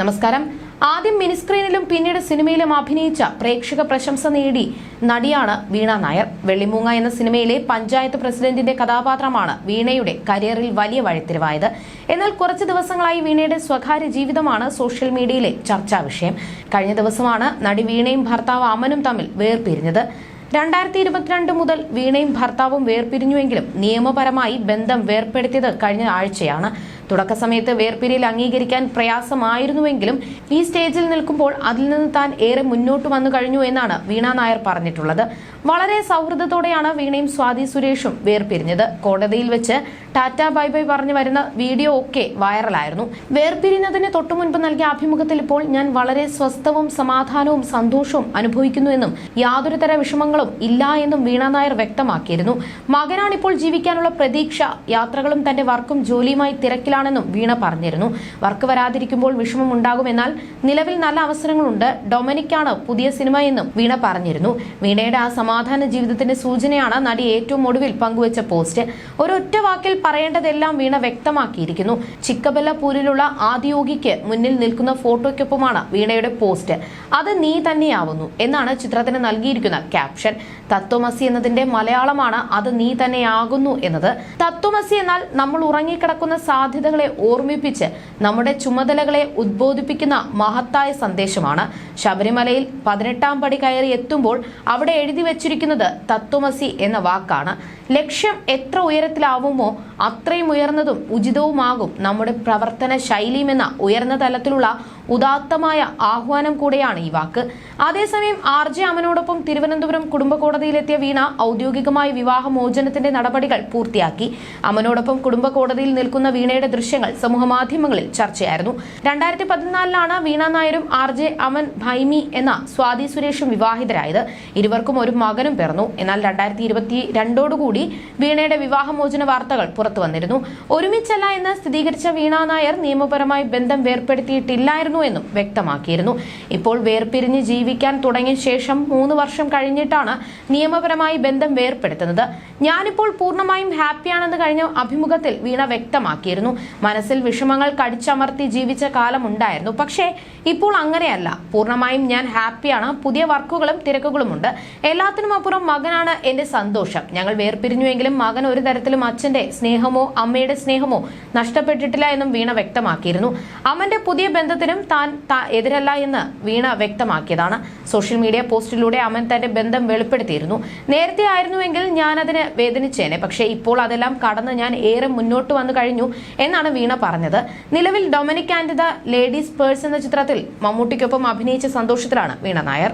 നമസ്കാരം. ആദ്യം മിനിസ്ക്രീനിലും പിന്നീട് സിനിമയിലും അഭിനയിച്ച പ്രേക്ഷക പ്രശംസ നേടി നടിയാണ് വീണ നായർ. വെള്ളിമൂങ്ങ എന്ന സിനിമയിലെ പഞ്ചായത്ത് പ്രസിഡന്റിന്റെ കഥാപാത്രമാണ് വീണയുടെ കരിയറിൽ വലിയ വഴിത്തിരിവായത്. എന്നാൽ കുറച്ച് ദിവസങ്ങളായി വീണയുടെ സ്വകാര്യ ജീവിതമാണ് സോഷ്യൽ മീഡിയയിലെ ചർച്ചാ വിഷയം. കഴിഞ്ഞ ദിവസമാണ് നടി വീണയും ഭർത്താവ് അമനും തമ്മിൽ വേർപിരിഞ്ഞത്. രണ്ടായിരത്തി ഇരുപത്തിരണ്ട് മുതൽ വീണയും ഭർത്താവും വേർപിരിഞ്ഞുവെങ്കിലും നിയമപരമായി ബന്ധം വേർപ്പെടുത്തിയത് കഴിഞ്ഞ ആഴ്ചയാണ്. തുടക്ക സമയത്ത് വേർപിരിയിൽ അംഗീകരിക്കാൻ പ്രയാസമായിരുന്നുവെങ്കിലും ഈ സ്റ്റേജിൽ നിൽക്കുമ്പോൾ അതിൽ നിന്ന് താൻ ഏറെ മുന്നോട്ട് വന്നു കഴിഞ്ഞു എന്നാണ് വീണ നായർ പറഞ്ഞിട്ടുള്ളത്. വളരെ സൗഹൃദത്തോടെയാണ് വീണയും സ്വാതി സുരേഷും വേർപിരിഞ്ഞത്. കോടതിയിൽ വെച്ച് ടാറ്റ ബൈ ബൈ പറഞ്ഞു വരുന്ന വീഡിയോ ഒക്കെ വൈറലായിരുന്നു. വേർപിരിഞ്ഞതിന് തൊട്ടു മുൻപ് നൽകിയ അഭിമുഖത്തിൽ ഇപ്പോൾ ഞാൻ വളരെ സ്വസ്ഥവും സമാധാനവും സന്തോഷവും അനുഭവിക്കുന്നു എന്നും യാതൊരുതര വിഷമങ്ങളും ഇല്ല എന്നും വീണ നായർ വ്യക്തമാക്കിയിരുന്നു. മകനാണിപ്പോൾ ജീവിക്കാനുള്ള പ്രതീക്ഷ യാത്രകളും തന്റെ വർക്കും ജോലിയുമായി തിരക്കിലാണെന്നും വീണ പറഞ്ഞിരുന്നു. വർക്ക് വരാതിരിക്കുമ്പോൾ വിഷമം ഉണ്ടാകുമെന്നാൽ നിലവിൽ നല്ല അവസരങ്ങളുണ്ട്. ഡൊമനിക്കാണ് പുതിയ സിനിമ എന്നും വീണ പറഞ്ഞിരുന്നു. വീണയുടെ ആ സമാധാന ജീവിതത്തിന്റെ സൂചനയാണ് നടി ഏറ്റവും ഒടുവിൽ പങ്കുവച്ച പോസ്റ്റ്. ഒരൊറ്റ വാക്കിൽ പറയേണ്ടതെല്ലാം വീണ വ്യക്തമാക്കിയിരിക്കുന്നു. ചിക്കബല്ലപൂരിലുള്ള ആദിയോഗിക്ക് മുന്നിൽ നിൽക്കുന്ന ഫോട്ടോയ്ക്കൊപ്പമാണ് വീണയുടെ പോസ്റ്റ്. അത് നീ തന്നെയാവുന്നു എന്നാണ് ചിത്രത്തിന് നൽകിയിരിക്കുന്ന ക്യാപ്ഷൻ. തത്വമസി എന്നതിന്റെ മലയാളമാണ് അത് നീ തന്നെയാകുന്നു എന്നത്. തത്വമസി എന്നാൽ നമ്മൾ ഉറങ്ങിക്കിടക്കുന്ന സാധ്യതകളെ ഓർമ്മിപ്പിച്ച് നമ്മുടെ ചുമതലകളെ ഉദ്ബോധിപ്പിക്കുന്ന മഹത്തായ സന്ദേശമാണ്. ശബരിമലയിൽ പതിനെട്ടാം പടി കയറി എത്തുമ്പോൾ അവിടെ എഴുതി വച്ചിരിക്കുന്നത് തത്വമസി എന്ന വാക്കാണ്. ലക്ഷ്യം എത്ര ഉയരത്തിലാവുമോ അത്രയും ഉയർന്നതും ഉചിതവുമാകും നമ്മുടെ പ്രവർത്തന ശൈലിയുമെന്ന ഉയർന്ന തലത്തിലുള്ള ഉദാത്തമായ ആഹ്വാനം കൂടെയാണ് ഈ വാക്ക്. അതേസമയം ആർ ജെ അമനോടൊപ്പം തിരുവനന്തപുരം കുടുംബ കോടതിയിലെത്തിയ വീണ ഔദ്യോഗികമായി വിവാഹമോചനത്തിന്റെ നടപടികൾ പൂർത്തിയാക്കി. അമനോടൊപ്പം കുടുംബ കോടതിയിൽ നിൽക്കുന്ന വീണയുടെ ദൃശ്യങ്ങൾ സമൂഹമാധ്യമങ്ങളിൽ ചർച്ചയായിരുന്നു. രണ്ടായിരത്തി പതിനാലിലാണ് വീണ നായരും ആർ ജെ അമൻ ഭൈമി എന്ന സ്വാതി സുരേഷും വിവാഹിതരായത്. ഇരുവർക്കും ഒരു മകനും പിറന്നു. എന്നാൽ രണ്ടായിരത്തി ഇരുപത്തി രണ്ടോടുകൂടി വീണയുടെ വിവാഹമോചന വാർത്തകൾ പുറത്തുവന്നിരുന്നു. ഒരുമിച്ചല്ല എന്ന് സ്ഥിരീകരിച്ച വീണ നായർ നിയമപരമായി ബന്ധം വേർപ്പെടുത്തിയിട്ടില്ലായിരുന്നു എന്നും വ്യക്തമാക്കിയിരുന്നു. ഇപ്പോൾ വേർപിരിഞ്ഞ് ജീവിക്കാൻ തുടങ്ങിയ ശേഷം മൂന്ന് വർഷം കഴിഞ്ഞിട്ടാണ് നിയമപരമായി ബന്ധം വേർപ്പെടുത്തുന്നത്. ഞാനിപ്പോൾ പൂർണമായും ഹാപ്പിയാണെന്ന് കഴിഞ്ഞ അഭിമുഖത്തിൽ വീണ വ്യക്തമാക്കിയിരുന്നു. മനസ്സിൽ വിഷമങ്ങൾ കടിച്ചമർത്തി ജീവിച്ച കാലമുണ്ടായിരുന്നു. പക്ഷേ ഇപ്പോൾ അങ്ങനെയല്ല. പൂർണമായും ഞാൻ ഹാപ്പിയാണ്. പുതിയ വർക്കുകളും തിരക്കുകളുമുണ്ട്. എല്ലാത്തിനും അപ്പുറം മകനാണ് എന്റെ സന്തോഷം. ഞങ്ങൾ വേർപിരിഞ്ഞുവെങ്കിലും മകൻ ഒരു തരത്തിലും അച്ഛന്റെ സ്നേഹമോ അമ്മയുടെ സ്നേഹമോ നഷ്ടപ്പെട്ടിട്ടില്ല എന്നും വീണ വ്യക്തമാക്കിയിരുന്നു. അമ്മന്റെ പുതിയ ബന്ധത്തിനും താൻ താ- എതിരല്ല എന്ന് വീണ വ്യക്തമാക്കിയതാണ്. സോഷ്യൽ മീഡിയ പോസ്റ്റിലൂടെ അമൻ തന്റെ ബന്ധം വെളിപ്പെടുത്തിയിരുന്നു. നേരത്തെ ആയിരുന്നുവെങ്കിൽ ഞാൻ അതിന് വേദനിച്ചേനെ. പക്ഷേ ഇപ്പോൾ അതെല്ലാം കടന്ന് ഞാൻ ഏറെ മുന്നോട്ട് വന്നു കഴിഞ്ഞു എന്നാണ് വീണ പറഞ്ഞത്. നിലവിൽ Dominic and the ladies purse എന്ന ചിത്രത്തിൽ മമ്മൂട്ടിക്കൊപ്പം അഭിനയിച്ച സന്തോഷത്തിലാണ് വീണ നായർ.